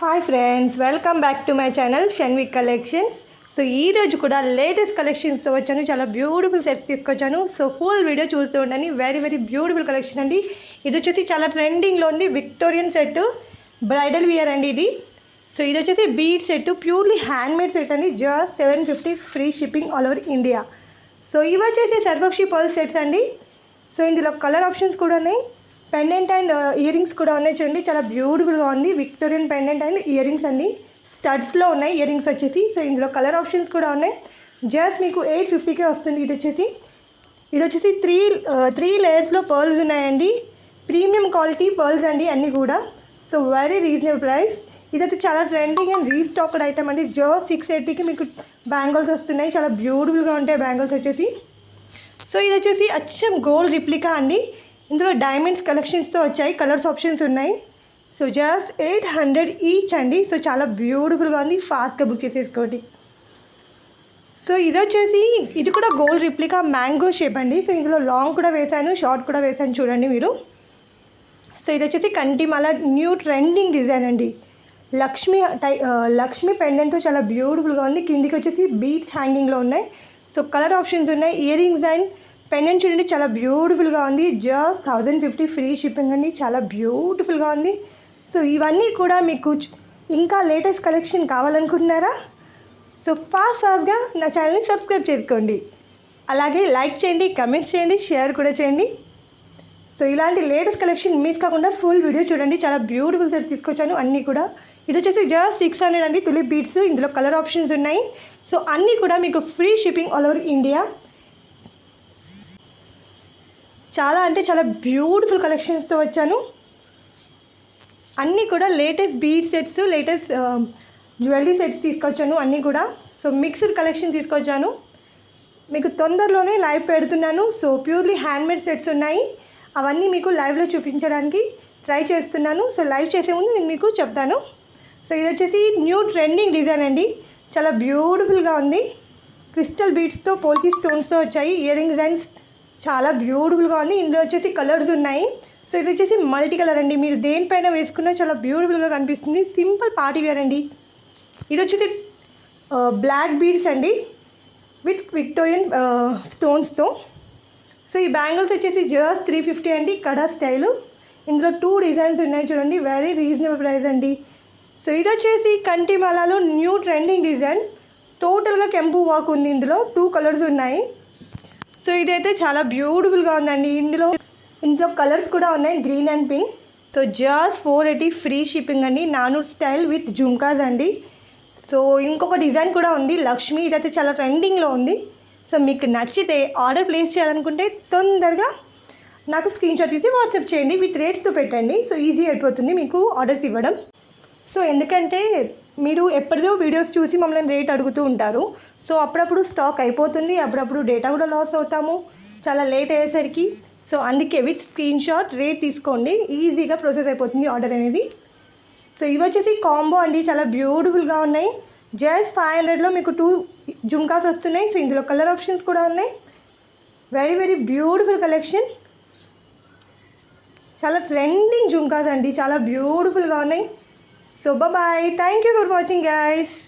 Hi friends welcome back to my channel Shanvik collections so ఈ రోజు కూడా latest కలెక్షన్స్తో వచ్చాను. చాలా బ్యూటిఫుల్ సెట్స్ తీసుకొచ్చాను. సో ఫుల్ వీడియో చూస్తూ ఉండండి. వెరీ వెరీ బ్యూటిఫుల్ కలెక్షన్ అండి. ఇది వచ్చేసి చాలా ట్రెండింగ్లో ఉంది. విక్టోరియన్ సెట్ బ్రైడల్ వియర్ అండి ఇది. సో ఇది వచ్చేసి bead set purely handmade set అండి. Just seven fifty free shipping all over India so ఇవి వచ్చేసి సర్వక్షి పర్ల్ సెట్స్ అండి. సో ఇందులో కలర్ ఆప్షన్స్ కూడా ఉన్నాయి. పెండెంట్ అండ్ ఇయరింగ్స్ కూడా ఉన్నాయి చూడండి. చాలా బ్యూటిఫుల్గా ఉంది. విక్టోరియన్ పెండెంట్ అండ్ ఇయరింగ్స్ అండి. స్టడ్స్లో ఉన్నాయి. ఇయరింగ్స్ వచ్చేసి. సో ఇందులో కలర్ ఆప్షన్స్ కూడా ఉన్నాయి. జస్ట్ మీకు ఎయిట్ ఫిఫ్టీకే వస్తుంది ఇది వచ్చేసి. ఇది వచ్చేసి త్రీ త్రీ లేయర్స్లో పర్ల్స్ ఉన్నాయండి. ప్రీమియం క్వాలిటీ పర్ల్స్ అండి అన్నీ కూడా. So very reasonable price. ఇదైతే చాలా ట్రెండింగ్ అండ్ రీస్టాక్డ్ ఐటమ్ అండి. జస్ట్ సిక్స్ ఎయిటీకి మీకు బ్యాంగిల్స్ వస్తున్నాయి. చాలా బ్యూటిఫుల్గా ఉంటాయి బ్యాంగిల్స్ వచ్చేసి. సో ఇది వచ్చేసి అచ్చం గోల్డ్ రిప్లికా అండి. ఇందులో డైమండ్స్ కలెక్షన్స్తో వచ్చాయి కలర్స్ ఆప్షన్స్ ఉన్నాయి. So just eight hundred each అండి. సో చాలా బ్యూటిఫుల్గా ఉంది. ఫాస్ట్గా బుక్ చేసేసుకోండి. సో ఇది వచ్చేసి ఇది కూడా గోల్డ్ రిప్లికా మ్యాంగో షేప్ అండి. సో ఇందులో లాంగ్ కూడా వేశాను షార్ట్ కూడా వేశాను చూడండి మీరు. సో ఇది వచ్చేసి కంటిమాల న్యూ ట్రెండింగ్ డిజైన్ అండి. లక్ష్మి టై లక్ష్మి పెండెంట్తో చాలా బ్యూటిఫుల్గా ఉంది. కిందికి వచ్చేసి బీట్స్ హ్యాంగింగ్లో ఉన్నాయి. సో కలర్ ఆప్షన్స్ ఉన్నాయి ఇయర్ రింగ్స్ అండ్ పెండెంట్ చూడండి చాలా బ్యూటిఫుల్గా ఉంది. Just thousand fifty free shipping అండి. చాలా బ్యూటిఫుల్గా ఉంది. సో ఇవన్నీ కూడా మీకు ఇంకా లేటెస్ట్ కలెక్షన్ కావాలనుకుంటున్నారా? సో ఫాస్ట్ ఫాస్ట్గా నా ఛానల్ని సబ్స్క్రైబ్ చేసుకోండి. అలాగే లైక్ చేయండి కమెంట్స్ చేయండి షేర్ కూడా చేయండి. సో ఇలాంటి లేటెస్ట్ కలెక్షన్ మిస్ కాకుండా ఫుల్ వీడియో చూడండి. చాలా బ్యూటిఫుల్ సెట్స్ తీసుకొచ్చాను అన్నీ కూడా. ఇది వచ్చేసి జస్ట్ సిక్స్ హండ్రెడ్ అండి. తులిప్ బీట్స్ ఇందులో కలర్ ఆప్షన్స్ ఉన్నాయి. సో అన్నీ కూడా మీకు free shipping all over India చాలా అంటే చాలా బ్యూటిఫుల్ కలెక్షన్స్తో వచ్చాను. అన్నీ కూడా latest bead sets latest jewellery sets తీసుకొచ్చాను అన్నీ కూడా. సో మిక్స్డ్ కలెక్షన్ తీసుకొచ్చాను. మీకు తొందరలోనే లైవ్ పెడుతున్నాను. సో ప్యూర్లీ హ్యాండ్మేడ్ సెట్స్ ఉన్నాయి. అవన్నీ మీకు లైవ్లో చూపించడానికి ట్రై చేస్తున్నాను. సో లైవ్ చేసే ముందు నేను మీకు చెప్తాను. సో ఇది వచ్చేసి న్యూ ట్రెండింగ్ డిజైన్ అండి. చాలా బ్యూటిఫుల్గా ఉంది. క్రిస్టల్ బీడ్స్తో పోల్కి స్టోన్స్తో వచ్చాయి. ఇయర్ రింగ్ డిజైన్స్ చాలా బ్యూటిఫుల్గా ఉంది. ఇందులో వచ్చేసి కలర్స్ ఉన్నాయి. సో ఇది వచ్చేసి మల్టీ కలర్ అండి. మీరు దేనిపైన వేసుకున్నా చాలా బ్యూటిఫుల్గా కనిపిస్తుంది. సింపుల్ పార్టీ వేర్ అండి. ఇది వచ్చేసి బ్లాక్ బీడ్స్ అండి. విత్ విక్టోరియన్ స్టోన్స్తో సో ఈ బ్యాంగిల్స్ వచ్చేసి జస్ట్ త్రీ ఫిఫ్టీ అండి. కడా స్టైలు ఇందులో టూ డిజైన్స్ ఉన్నాయి చూడండి. వెరీ రీజనబుల్ ప్రైస్ అండి. సో ఇది వచ్చేసి కంటిమాలలో న్యూ ట్రెండింగ్ డిజైన్ టోటల్గా కెంపు వాక్ ఉంది ఇందులో. టూ కలర్స్ ఉన్నాయి. సో ఇదైతే చాలా బ్యూటిఫుల్గా ఉందండి. ఇందులో ఇందులో కలర్స్ కూడా ఉన్నాయి green and pink so just four eighty free shipping అండి. నానూర్ స్టైల్ విత్ జుమ్కాస్ అండి. సో ఇంకొక డిజైన్ కూడా ఉంది లక్ష్మి. ఇదైతే చాలా ట్రెండింగ్లో ఉంది. సో మీకు నచ్చితే ఆర్డర్ ప్లేస్ చేయాలనుకుంటే తొందరగా నాకు స్క్రీన్ షాట్ తీసి వాట్సాప్ చేయండి. విత్ రేట్స్తో పెట్టండి. సో ఈజీ అయిపోతుంది మీకు ఆర్డర్స్ ఇవ్వడం. సో ఎందుకంటే మీరు ఎప్పటిదో వీడియోస్ చూసి మమ్మల్ని రేట్ అడుగుతూ ఉంటారు. సో అప్పుడప్పుడు స్టాక్ అయిపోతుంది అప్పుడప్పుడు డేటా కూడా లాస్ అవుతాము. చాలా లేట్ అయ్యేసరికి. సో అందుకే విత్ స్క్రీన్ షాట్ రేట్ తీసుకోండి. ఈజీగా ప్రాసెస్ అయిపోతుంది ఆర్డర్ అనేది. సో ఇవి వచ్చేసి కాంబో అండి. చాలా బ్యూటిఫుల్గా ఉన్నాయి. జస్ట్ ఫైవ్ హండ్రెడ్లో మీకు టూ జుమ్కాస్ వస్తున్నాయి. సో ఇందులో కలర్ ఆప్షన్స్ కూడా ఉన్నాయి. Very very beautiful collection. చాలా ట్రెండింగ్ జుమ్కాస్ అండి. చాలా బ్యూటిఫుల్గా ఉన్నాయి. So bye bye. Thank you for watching guys.